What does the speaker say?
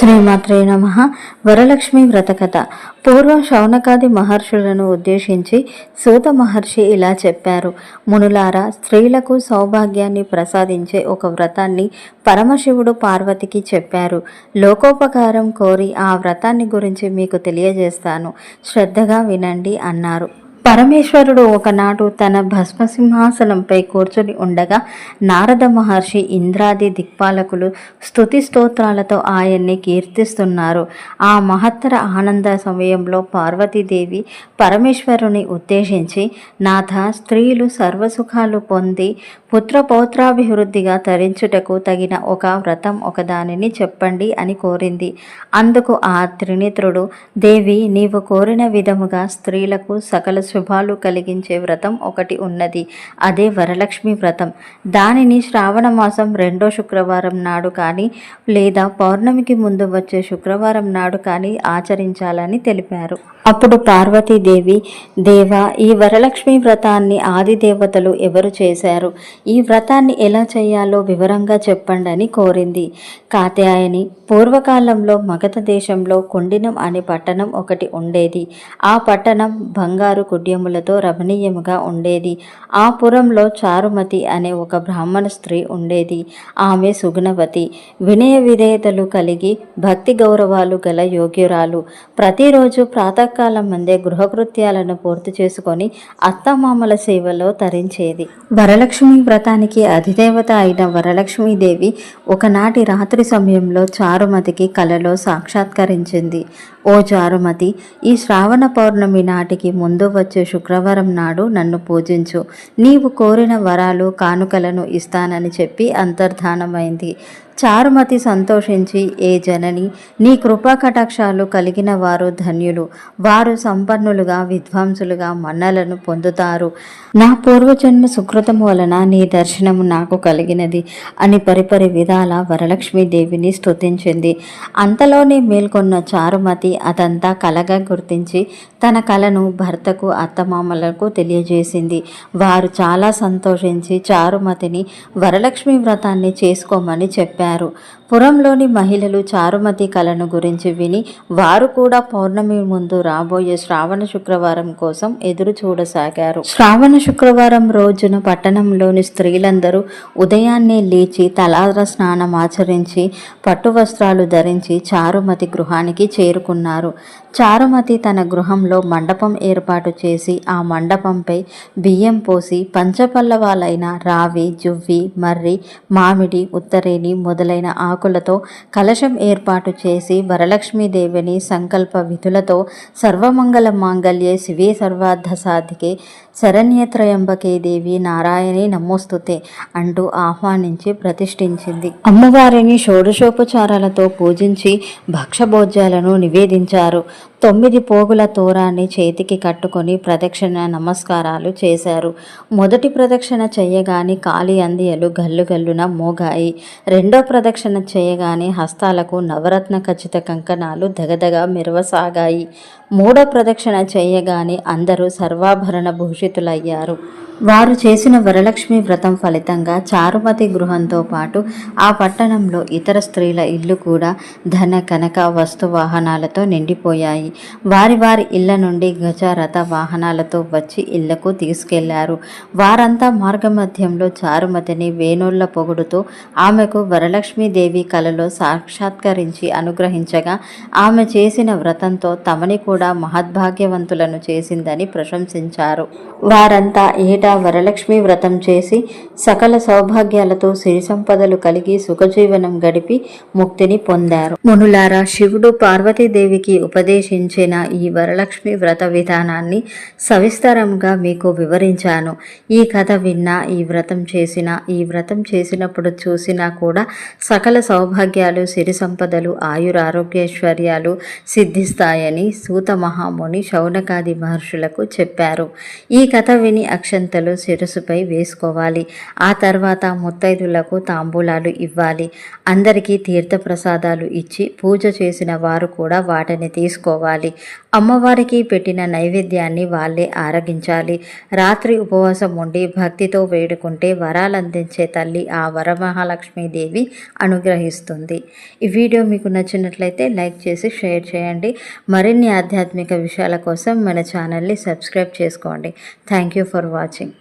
శ్రీమాత్రే నమ. వరలక్ష్మి వ్రతకథ. పూర్వ శౌనకాది మహర్షులను ఉద్దేశించి సూత మహర్షి ఇలా చెప్పారు. మునులారా స్త్రీలకు సౌభాగ్యాన్ని ప్రసాదించే ఒక వ్రతాన్ని పరమశివుడు పార్వతికి చెప్పారు. లోకోపకారం కోరి ఆ వ్రతాన్ని గురించి మీకు తెలియజేస్తాను. శ్రద్ధగా వినండి అన్నారు. పరమేశ్వరుడు ఒకనాడు తన భస్మసింహాసనంపై కూర్చుని ఉండగా నారద మహర్షి ఇంద్రాది దిక్పాలకులు స్థుతి స్తోత్రాలతో ఆయన్ని కీర్తిస్తున్నారు. ఆ మహత్తర ఆనంద సమయంలో పార్వతీదేవి పరమేశ్వరుని ఉద్దేశించి నాథ స్త్రీలు సర్వసుఖాలు పొంది పుత్రపౌత్రాభివృద్ధిగా తరించుటకు తగిన ఒక వ్రతం ఒకదానిని చెప్పండి అని కోరింది. అందుకు ఆ త్రినేత్రుడు దేవి నీవు కోరిన విధముగా స్త్రీలకు సకల శుభాలు కలిగించే వ్రతం ఒకటి ఉన్నది. అదే వరలక్ష్మి వ్రతం. దానిని శ్రావణ మాసం రెండో శుక్రవారం నాడు కానీ లేదా పౌర్ణమికి ముందు వచ్చే శుక్రవారం నాడు కానీ ఆచరించాలని తెలిపారు. అప్పుడు పార్వతీదేవి దేవా ఈ వరలక్ష్మి వ్రతాన్ని ఆదిదేవతలు ఎవరు చేశారు? ఈ వ్రతాన్ని ఎలా చేయాలో వివరంగా చెప్పండి అని కోరింది. కాత్యాయని పూర్వకాలంలో మగధ దేశంలో కొండినం అనే పట్టణం ఒకటి ఉండేది. ఆ పట్టణం బంగారు కుడ్యములతో రమణీయముగా ఉండేది. ఆ పురంలో చారుమతి అనే ఒక బ్రాహ్మణ స్త్రీ ఉండేది. ఆమె సుగుణవతి. వినయ విధేయతలు కలిగి భక్తి గౌరవాలు గల యోగ్యురాలు. ప్రతిరోజు ప్రాతకాలం మందే గృహకృత్యాలను పూర్తి చేసుకొని అత్తమామల సేవలో తరించేది. వరలక్ష్మి వ్రతానికి అధిదేవత అయిన వరలక్ష్మీదేవి ఒకనాటి రాత్రి సమయంలో చారుమతికి కలలో సాక్షాత్కరించింది. ఓ చారుమతి ఈ శ్రావణ పౌర్ణమి నాటికి ముందు వచ్చే శుక్రవారం నాడు నన్ను పూజించు. నీవు కోరిన వరాలు కానుకలను ఇస్తానని చెప్పి అంతర్ధానమైంది. చారుమతి సంతోషించి ఏ జనని నీ కృపా కటాక్షాలు కలిగిన వారు ధన్యులు. వారు సంపన్నులుగా విద్వాంసులుగా మన్నలను పొందుతారు. నా పూర్వజన్మ సుకృతం వలన నీ దర్శనము నాకు కలిగినది అని పరిపరి విధాల వరలక్ష్మీదేవిని స్తుతించింది. అంతలోనే మేల్కొన్న చారుమతి అదంతా కలగా గుర్తించి తన కలను భర్తకు అత్తమామలకు తెలియజేసింది. వారు చాలా సంతోషించి చారుమతిని వరలక్ష్మి వ్రతాన్ని చేసుకోమని చెప్పారు. పురంలోని మహిళలు చారుమతి కళను గురించి విని వారు కూడా పౌర్ణమి ముందు రాబోయే శ్రావణ శుక్రవారం కోసం ఎదురు చూడసాగారు. శ్రావణ శుక్రవారం రోజున పట్టణంలోని స్త్రీలందరూ ఉదయాన్నే లేచి తలార స్నానం ఆచరించి పట్టు వస్త్రాలు ధరించి చారుమతి గృహానికి చేరుకున్నారు. చారుమతి తన గృహంలో మండపం ఏర్పాటు చేసి ఆ మండపంపై బియ్యం పోసి పంచపల్లవాలైన రావి జువ్వి మర్రి మామిడి ఉత్తరేని మొదలైన ఆకులతో కలశం ఏర్పాటు చేసి వరలక్ష్మీదేవిని సంకల్ప విధులతో సర్వమంగళ మాంగళ్యే శివే సర్వార్థ సాధికే శరణ్యత్రయంబకే దేవి నారాయణి నమోస్తుతే అంటూ ఆహ్వానించి ప్రతిష్ఠించింది. అమ్మవారిని షోడశోపచారాలతో పూజించి భక్షభోజ్యాలను నిషేధించారు. తొమ్మిది పోగుల తోరాన్ని చేతికి కట్టుకొని ప్రదక్షిణ నమస్కారాలు చేశారు. మొదటి ప్రదక్షిణ చేయగానే కాలి అందియలు గల్లు గల్లున మోగాయి. రెండో ప్రదక్షిణ చేయగానే హస్తాలకు నవరత్న ఖచ్చిత కంకణాలు దగదగ మెరవసాగాయి. మూడో ప్రదక్షిణ చేయగానే అందరూ సర్వాభరణ భూషితులయ్యారు. వారు చేసిన వరలక్ష్మి వ్రతం ఫలితంగా చారుమతి గృహంతో పాటు ఆ పట్టణంలో ఇతర స్త్రీల ఇల్లు కూడా ధన కనక వస్తు వాహనాలతో నిండిపోయాయి. వారి వారి ఇళ్ళ నుండి గజారథ వాహనాలతో వచ్చి ఇళ్ళకు తీసుకెళ్ళారు. వారంతా మార్గమధ్యంలో చారుమతిని వేణుళ్ళ పొగుడుతూ ఆమెకు వరలక్ష్మీదేవి కలలో సాక్షాత్కరించి అనుగ్రహించగా ఆమె చేసిన వ్రతంతో తమని కూడా మహద్భాగ్యవంతులను చేసిందని ప్రశంసించారు. వారంతా ఏటా వరలక్ష్మి వ్రతం చేసి సకల సౌభాగ్యాలతో సిరి సంపదలు కలిగి సుఖజీవనం గడిపి ముక్తిని పొందారు. మునులారా శివుడు పార్వతీదేవికి ఉపదేశించిన ఈ వరలక్ష్మి వ్రత విధానాన్ని సవిస్తరంగా మీకు వివరించాను. ఈ కథ విన్నా ఈ వ్రతం చేసిన ఈ వ్రతం చేసినప్పుడు చూసినా కూడా సకల సౌభాగ్యాలు సిరి సంపదలు ఆయురారోగ్యైశ్వర్యాలు సిద్ధిస్తాయని సూత మహాముని శౌనకాది మహర్షులకు చెప్పారు. ఈ కథ విని అక్షంతలు శిరస్సుపై వేసుకోవాలి. ఆ తర్వాత ముత్తైదులకు తాంబూలాలు ఇవ్వాలి. అందరికీ తీర్థప్రసాదాలు ఇచ్చి పూజ చేసిన వారు కూడా వాటిని తీసుకోవాలి. చేసుకోవాలి. అమ్మవారికి పెట్టిన నైవేద్యాన్ని వాళ్ళే ఆరగించాలి. రాత్రి ఉపవాసం ఉండి భక్తితో వేడుకుంటే వరాలందించే తల్లి ఆ వరమహాలక్ష్మీదేవి అనుగ్రహిస్తుంది. ఈ వీడియో మీకు నచ్చినట్లయితే లైక్ చేసి షేర్ చేయండి. మరిన్ని ఆధ్యాత్మిక విషయాల కోసం మన ఛానల్ని సబ్స్క్రైబ్ చేసుకోండి. Thank you for watching.